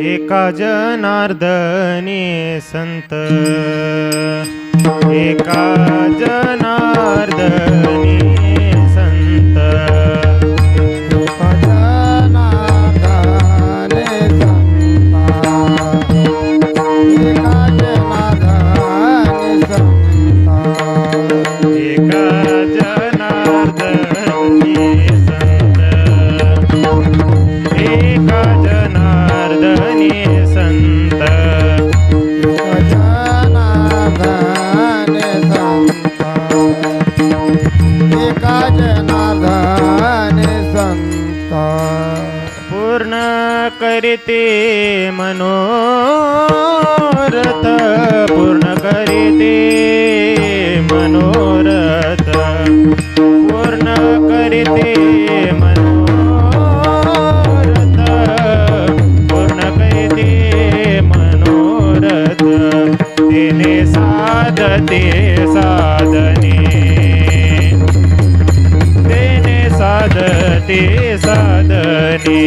एका जनार्दने संत. एका जनार्दनी पूर्ण करीते मनोरथ पूर्ण करीते मनोरथ पूर्ण करीते मनोरथ पूर्ण करीते मनोरथ तिने साधते साधने साधते साधने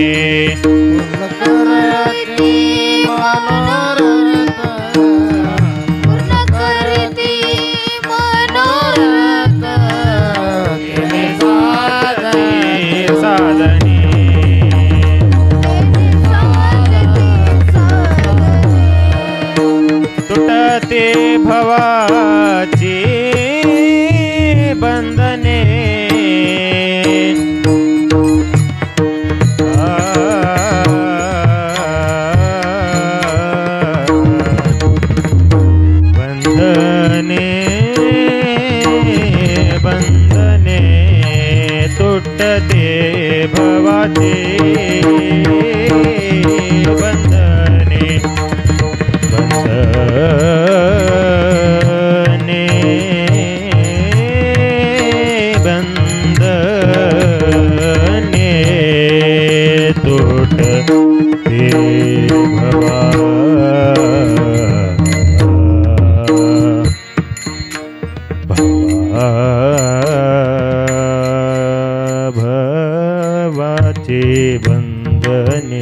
भवाचे बंधने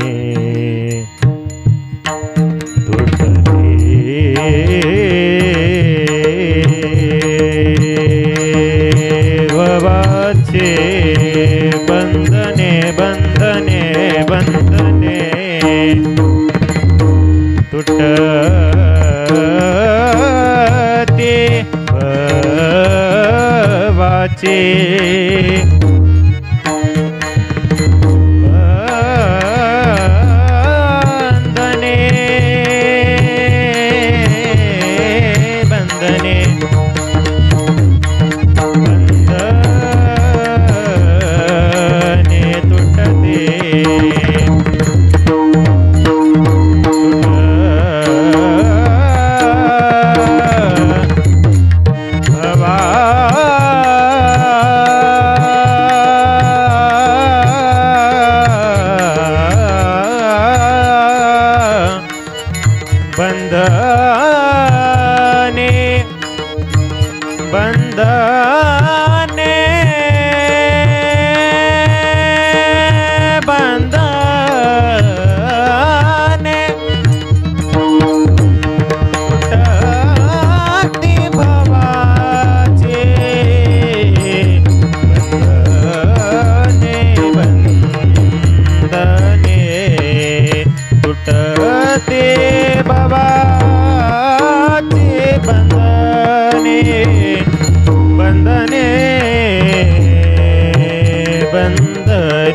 भवाचे बंधने बंधने बंधने तुटते भवाचे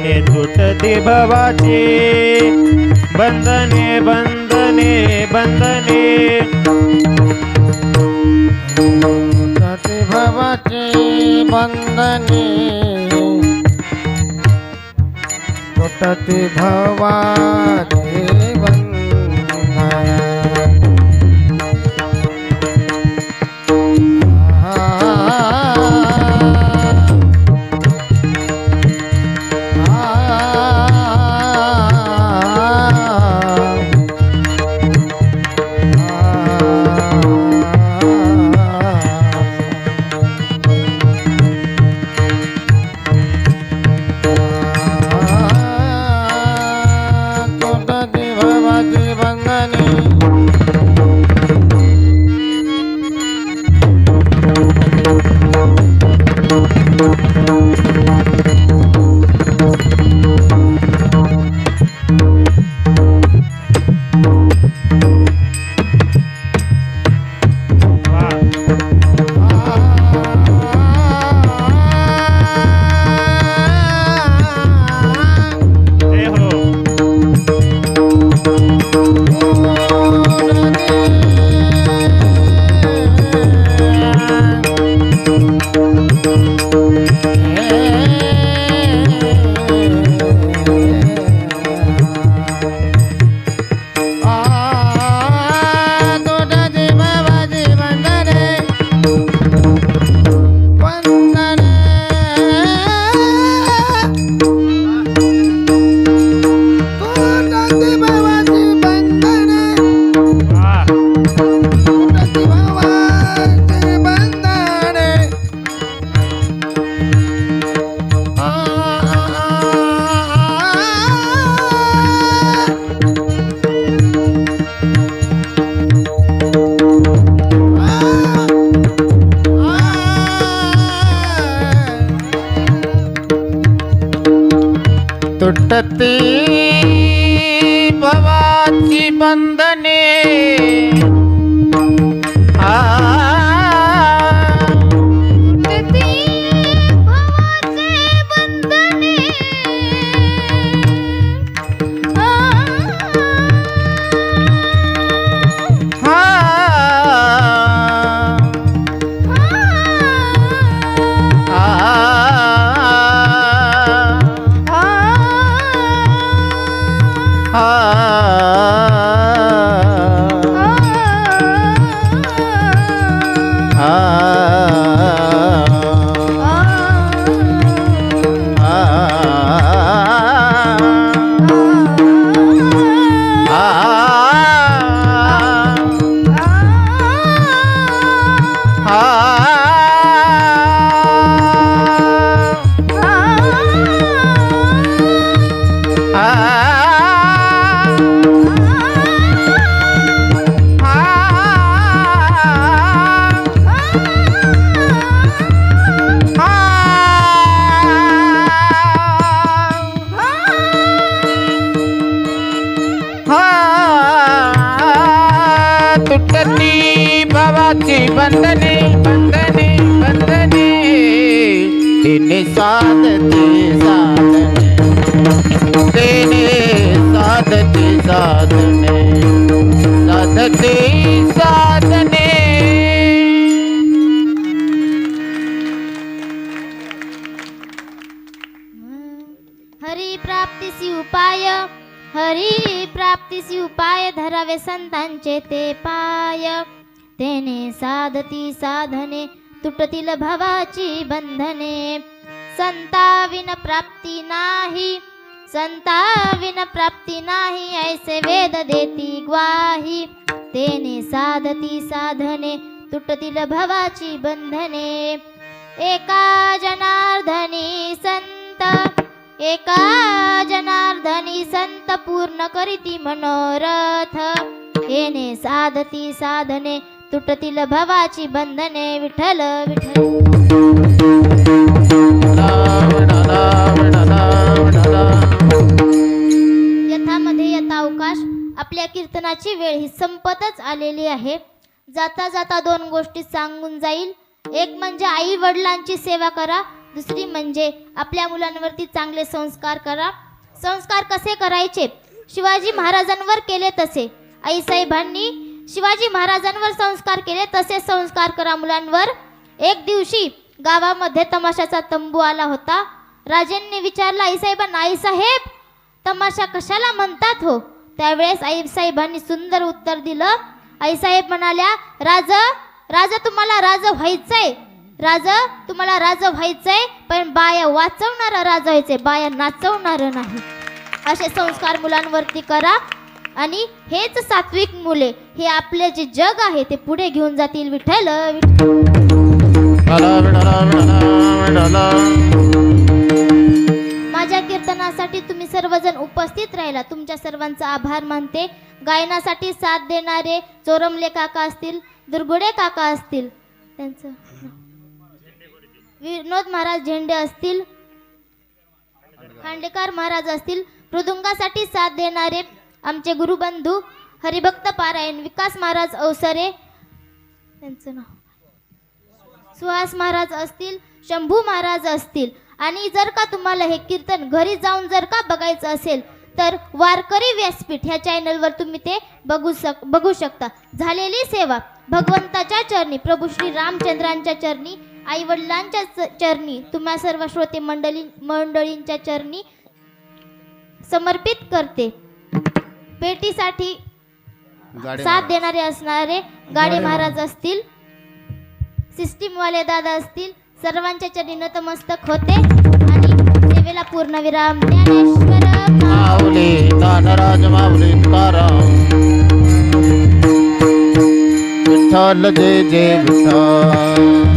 बंधने तुटते भवाचे. बंधने बंधने बंधने. सती भवाचे बंधने. तुटती भवाचे ah भावाची तुटतील भवाची बंधने संताविन प्राप्ती नाही संताविन प्राप्ती नाही ऐसे वेद देती ग्वाही तेने साधती साधने तुटतील भवाची बंधने. एका जनार्दनी संत एका जनार्दनी संत पूर्ण करीती मनोरथ येणे साधती साधने तुटतील भवाची बंधने विठल विठल यथामध्ये यथा अवकाश आपल्या कीर्तनाची वेळ ही संपतच आलेली आहे. जाता जाता दोन गोष्टी सांगून जाईल. एक म्हणजे आई वडिलांची सेवा करा दुसरी म्हणजे आपल्या मुलांवरती चांगले संस्कार करा. संस्कार कसे करायचे? शिवाजी महाराजांवर केले तसे. आईसाहेबांनी शिवाजी महाराजांवर संस्कार केले तसे संस्कार करा मुलांवर. एक दिवशी गावामध्ये तमाशाचा तंबू आला होता. राजांनी विचारला आईसाहेबांना आईसाहेब तमाशा कशाला म्हणतात हो? त्यावेळेस आईसाहेबांनी सुंदर उत्तर दिलं. आईसाहेब म्हणाल्या राज राजा तुम्हाला राज व्हायचंय. राज तुम्हाला राज व्हायचंय पण बाया वाचवणारा राजा व्हायचंय बाया नाचवणार नाही. असे संस्कार मुलांवरती करा. आणि हेच सात्विक मुले हे आपले जे जग आहे ते पुढे घेऊन जातील विठ्ठल माझ्या कीर्तनासाठी तुम्ही सर्वजण उपस्थित राहिला. तुमच्या सर्वांचा आभार मानते. गायनासाठी साथ देणारे चोरमले काका असतील दुर्गुडे काका असतील त्यांचं विनोद महाराज झेंडे असतील खांडेकर महाराज असतील मृदुंगासाठी साथ देणारे आमचे गुरुबंधू हरिभक्त पारायण विकास महाराज अवसरे त्यांचं नाव. सुहास महाराज असतील शंभू महाराज असतील आणि जर का तुम्हाला हे कीर्तन घरी जाऊन जर का बघायचं असेल तर वारकरी व्यासपीठ ह्या चॅनलवर तुम्ही ते बघू शक बघू शकता. झालेली सेवा भगवंताच्या चरणी प्रभू श्री रामचंद्रांच्या चरणी आई वडिलांच्या चरणी तुम्हा सर्व श्रोते मंडळी मंडळींच्या चरणी समर्पित करते. भेटीसाठी गाडी साथ देणारे असणारे गाडे महाराज असतील सिस्टीमवाले दादा असतील सर्वांच्या चरणी नतमस्तक होते. आणि सेवेला पूर्णविराम ज्ञानेश्वर मा- माऊली ज्ञानराज माऊली तुकाराम. विठ्ठल जय जय विठ्ठल.